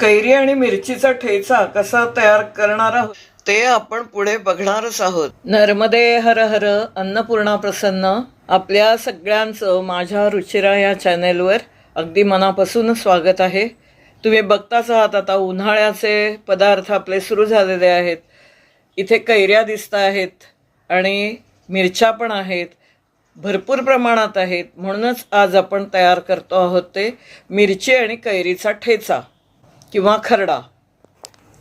कैरी आणि मिरचीचा ठेचा कसा तयार करणार आहोत? ते आपण पुढे बघणारच आहोत. नर्मदे हर हर अन्नपूर्णा प्रसन्न. आपल्या सगळ्यांचं माझ्या रुचिरा या चॅनेलवर अगदी मनापासून स्वागत आहे. तुम्ही बघताच आहात आता उन्हाळ्याचे पदार्थ आपले सुरू झालेले आहेत. इथे कैऱ्या दिसत आहेत आणि मिरच्या पण आहेत. भरपूर प्रमाणात आहेत. म्हणूनच आज आपण तयार करतो आहोत ते मिरची आणि कैरीचा ठेचा. किंवा खरडा.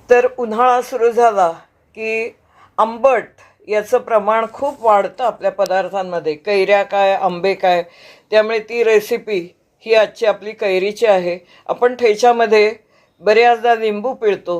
तर उन्हाळा सुरू झाला की आंबट याचं प्रमाण खूप वाढतं आपल्या पदार्थांमध्ये. कैऱ्या काय आंबे काय त्यामुळे ती रेसिपी ही आजची आपली कैरीची आहे. आपण ठेच्यामध्ये बऱ्याचदा लिंबू पिळतो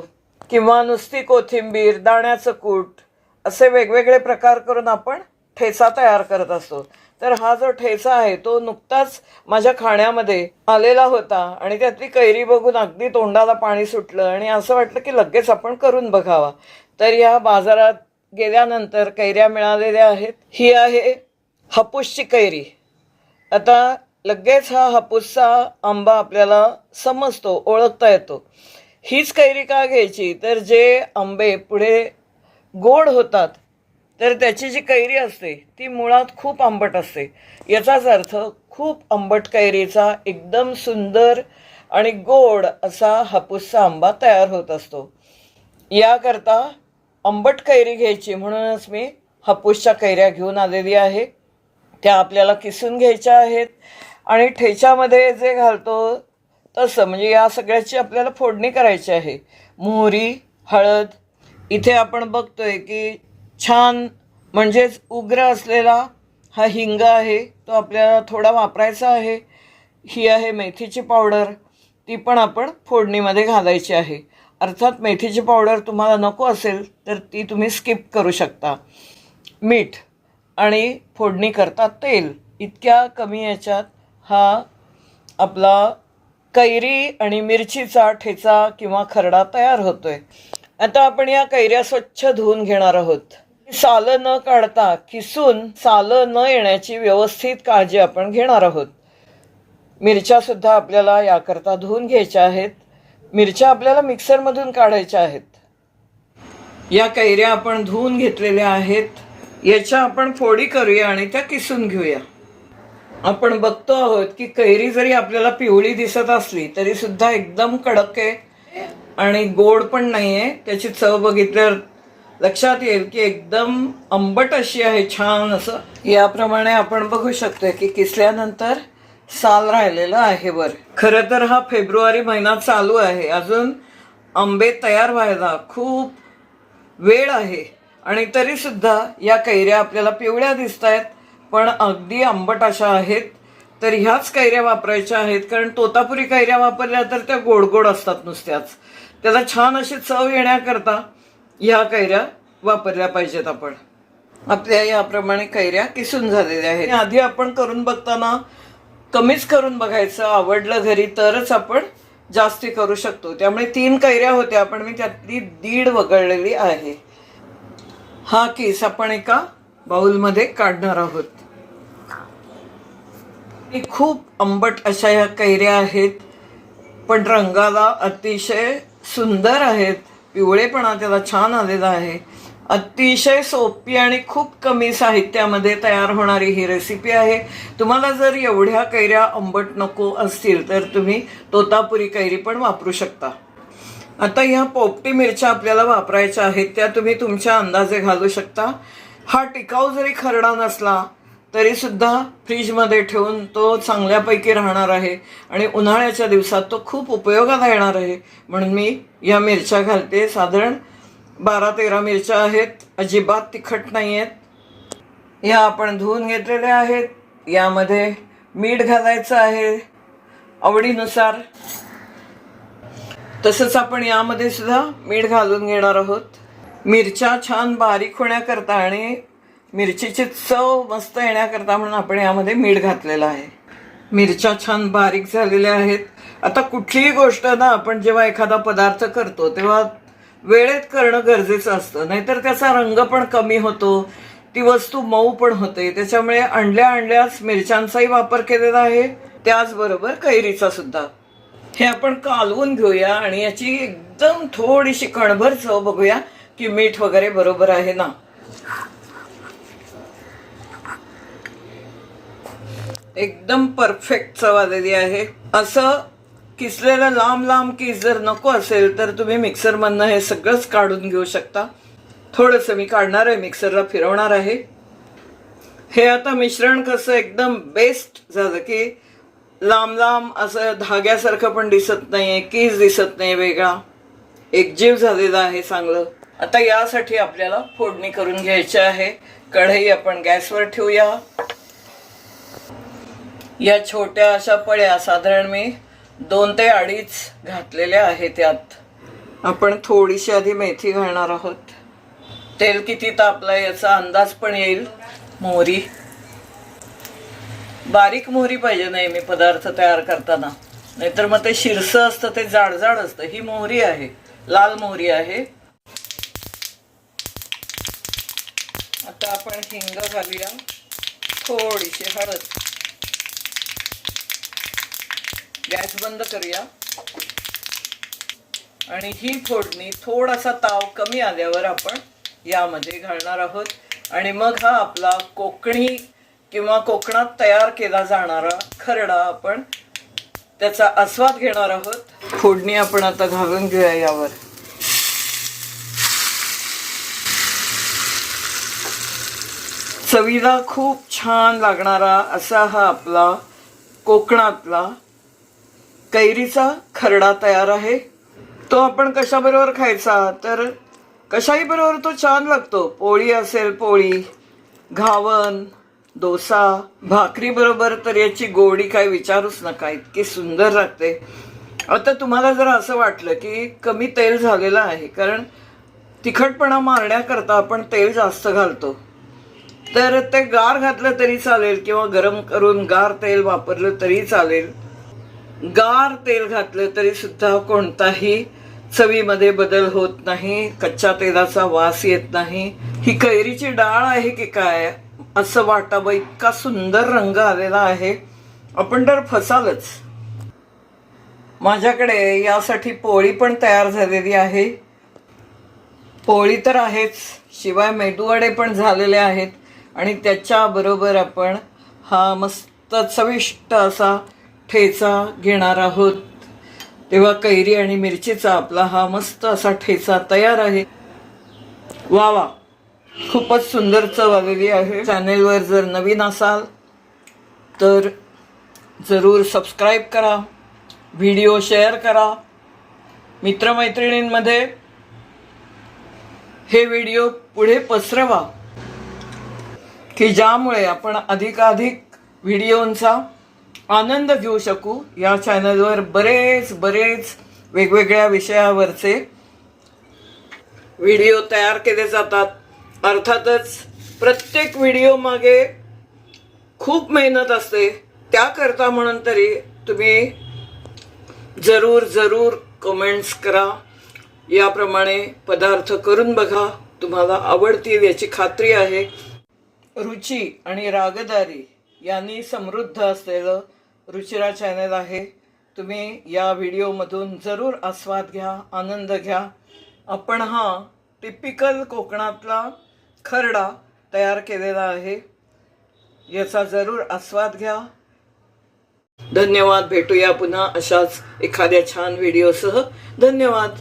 किंवा नुसती कोथिंबीर दाण्याचं कूट असे वेगवेगळे प्रकार करून आपण ठेचा तयार करत असतो. तर हा जो ठेचा आहे तो नुकताच माझ्या खाण्यामध्ये आलेला होता आणि त्यातली कैरी बघून अगदी तोंडाला पाणी सुटलं आणि असं वाटलं की लगेच आपण करून बघावा. तर या बाजारात गेल्यानंतर कैऱ्या मिळालेल्या आहेत. ही आहे हापूसची कैरी. आता लगेच हा हापूसचा आंबा आपल्याला समजतो ओळखता येतो. हीच कैरी का घ्यायची? तर जे आंबे पुढे गोड होतात तर त्याची जी कैरी असते ती मुळात खूप आंबट असते. याचाच अर्थ खूप आंबट कैरीचा एकदम सुंदर आणि गोड असा हापूसचा आंबा तयार होत असतो. याकरता आंबट कैरी घ्यायची म्हणूनच मी हापूसच्या कैऱ्या घेऊन आलेली आहे. त्या आपल्याला किसून घ्यायच्या आहेत आणि ठेच्यामध्ये जे घालतो तसं म्हणजे या सगळ्याची आपल्याला फोडणी करायची आहे. मोहरी हळद इथे आपण बघतोय की छान म्हणजेच उग्र असलेला हा हिंग आहे तो आपल्याला थोडा वापरायचा आहे. ही आहे मेथीची पावडर. ती पण आपण फोडणीमध्ये घालायची आहे. अर्थात मेथीची पावडर तुम्हाला नको असेल तर ती तुम्ही स्किप करू शकता. मीठ आणि फोडणी करता तेल. इतक्या कमी याच्यात हा आपला कैरी आणि मिरचीचा ठेचा किंवा खरडा तयार होतो आहे आता आपण या कैऱ्या स्वच्छ धुवून घेणार आहोत. सालं न काढता किसून सालं न येण्याची व्यवस्थित काळजी आपण घेणार आहोत. मिरच्या सुद्धा आपल्याला याकरता धुवून घ्यायच्या आहेत. मिरच्या आपल्याला मिक्सरमधून काढायच्या आहेत. या कैऱ्या आपण धुवून घेतलेल्या आहेत. याच्या आपण फोडी करूया आणि त्या किसून घेऊया. आपण बघतो आहोत की कैरी जरी आपल्याला पिवळी दिसत असली तरी सुद्धा एकदम कडक आहे आणि गोड पण नाही आहे त्याची चव बघितल्यावर लक्षात येईल की एकदम आंबट अशी आहे छान असं. याप्रमाणे आपण बघू शकतोय की किसल्यानंतर साल राहिलेलं आहे वर. खरं तर हा फेब्रुवारी महिना चालू आहे. अजून आंबे तयार व्हायला खूप वेळ आहे. आणि तरी सुद्धा या कैऱ्या आपल्याला पिवळ्या दिसत आहेत पण अगदी आंबट अशा आहेत. तर ह्याच कैऱ्या वापरायच्या आहेत कारण तोतापुरी कैऱ्या वापरल्या तर त्या गोड गोड असतात नुसत्याच. त्याला छान अशी चव येण्याकरता ह्या कैऱ्या वापरल्या पाहिजेत आपण. आपल्या याप्रमाणे कैऱ्या किसून झालेल्या आहेत. आधी आपण करून बघताना कमीच करून बघायचं आवडलं घरी तरच आपण जास्ती करू शकतो. त्यामुळे तीन कैऱ्या होत्या पण मी त्यातली दीड वगळलेली आहे. हा केस आपण एका बाउलमध्ये काढणार आहोत. खूप आंबट अशा ह्या कैऱ्या आहेत पण रंगाला अतिशय सुंदर आहेत. पिवळेपणा त्याला छान आलेला आहे. अतिशय सोपी आणि खूप कमी साहित्यामध्ये तयार होणारी ही रेसिपी आहे. तुम्हाला जर एवढ्या कैऱ्या आंबट नको असतील तर तुम्ही तोतापुरी कैरी पण वापरू शकता. आता ह्या पोपटी मिरच्या आपल्याला वापरायच्या आहेत त्या तुम्ही तुमच्या अंदाजे घालू शकता. हा टिकाऊ जरी खरडा नसला तरीसुद्धा फ्रीजमध्ये ठेवून तो चांगल्यापैकी राहणार आहे. आणि उन्हाळ्याच्या दिवसात तो खूप उपयोगाला येणार आहे. म्हणून मी या मिरच्या घालते. साधारण बारा तेरा मिरच्या आहेत. अजिबात तिखट नाही आहेत या आपण धुवून घेतलेल्या आहेत. यामध्ये मीठ घालायचं आहे. आवडीनुसार. तसंच आपण यामध्ये सुद्धा मीठ घालून घेणार आहोत. मिरच्या छान बारीक होण्याकरता आणि मिरचीची चव मस्त येण्याकरता म्हणून आपण यामध्ये मीठ घातलेलं आहे. मिरच्या छान बारीक झालेल्या आहेत. आता कुठलीही गोष्ट ना आपण जेव्हा एखादा पदार्थ करतो तेव्हा वेळेत करणं गरजेचं असतं. नाहीतर त्याचा रंग पण कमी होतो ती वस्तू मऊ पण होते. त्याच्यामुळे आणल्या आणल्याच मिरच्यांचाही वापर केलेला आहे. त्याचबरोबर कैरीचा सुद्धा. हे आपण कालवून घेऊया आणि याची एकदम थोडीशी कणभर चव बघूया की मीठ वगैरे बरोबर आहे ना. एकदम परफेक्ट चव आलेली आहे. असं किसलेलं लांब लांब किस जर नको असेल तर तुम्ही मिक्सरमधनं हे सगळंच काढून घेऊ शकता. थोडंसं मी काढणार आहे मिक्सरला फिरवणार आहे. हे आता मिश्रण कसं एकदम बेस्ट झालं की लांब लांब असं धाग्यासारखं पण दिसत नाही आहे कीज दिसत नाही वेगळा. एकजीव झालेला आहे चांगलं. आता यासाठी आपल्याला फोडणी करून घ्यायची आहे. कढई आपण गॅसवर ठेवूया. या छोट्या अशा पळ्या साधारण मी दोन ते अडीच घातलेल्या आहेत यात. आपण थोडीशी आधी मेथी घालणार आहोत. तेल किती तापलंय याचा अंदाज पण येईल. मोहरी. बारीक मोहरी पाहिजे नाही मी पदार्थ तयार करताना. नाहीतर मग ते शिरसं असतं ते जाडजाड असतं. ही मोहरी आहे. लाल मोहरी आहे. आता आपण हिंग घालूया. थोडीशी हळद. गॅस बंद करूया. आणि ही फोडणी थोडासा ताव कमी आल्यावर आपण यामध्ये घालणार आहोत. आणि मग हा आपला कोकणी किंवा कोकणात तयार केला जाणारा खरडा आपण त्याचा आस्वाद घेणार आहोत. फोडणी आपण आता घालून घेऊया यावर. चवीला खूप छान लागणारा असा हा आपला कोकणातला कैरीचा खरडा तयार आहे. तो आपण कशाबरोबर खायचा? तर कशाही बरोबर तो छान लागतो. पोळी असेल पोळी घावन डोसा भाकरी बरोबर तर याची गोडी काय विचारूच नका इतकी सुंदर लागते. आता तुम्हाला जर असं वाटलं की कमी तेल झालेलं आहे कारण तिखटपणा मारण्याकरता आपण तेल जास्त घालतो. तर ते गार घातलं तरी चालेल किंवा गरम करून गार तेल वापरलं तरी चालेल. गार तेल घातलं तरी सुद्धा कोणताही चवीमध्ये बदल होत नाही कच्च्या तेलाचा वास येत नाही. ही कैरीची डाळ आहे की काय? असं वाटावं इतका सुंदर रंग आलेला आहे. आपण तर फसालच. माझ्याकडे यासाठी पोळी पण तयार झालेली आहे. पोळी तर आहेच शिवाय मेदूवडे पण झालेले आहेत. आणि त्याच्याबरोबर आपण हा मस्त चविष्ट असा ठेचा घेणार आहोत. तेव्हा कैरी आणि मिरचीचा आपला हा मस्त असा ठेचा तयार आहे. वा वा. खूपच सुंदर चव आलेली आहे चॅनेलवर जर नवीन असाल तर जरूर सबस्क्राईब करा. व्हिडिओ शेअर करा. मित्रमैत्रिणींमध्ये हे व्हिडिओ पुढे पसरवा. की ज्यामुळे आपण अधिकाधिक व्हिडिओंचा आनंद घेऊ शकू या चॅनलवर बरेच बरेच वेगवेगळ्या विषयावरचे व्हिडिओ तयार केले जातात. अर्थातच प्रत्येक व्हिडिओ मागे खूप मेहनत असते. त्याकरता म्हणून तरी तुम्ही जरूर जरूर कमेंट्स करा. याप्रमाणे पदार्थ करून बघा. तुम्हाला आवडतील याची खात्री आहे. रुची आणि रागदारी. यांनी समृद्ध असलेलं रुचिरा चॅनल आहे. तुम्ही या व्हिडिओमधून जरूर आस्वाद घ्या आनंद घ्या. आपण हा टिपिकल कोकणातला खरडा तयार केलेला आहे. याचा जरूर आस्वाद घ्या. धन्यवाद भेटूया पुन्हा अशाच एखाद्या छान व्हिडिओसह धन्यवाद.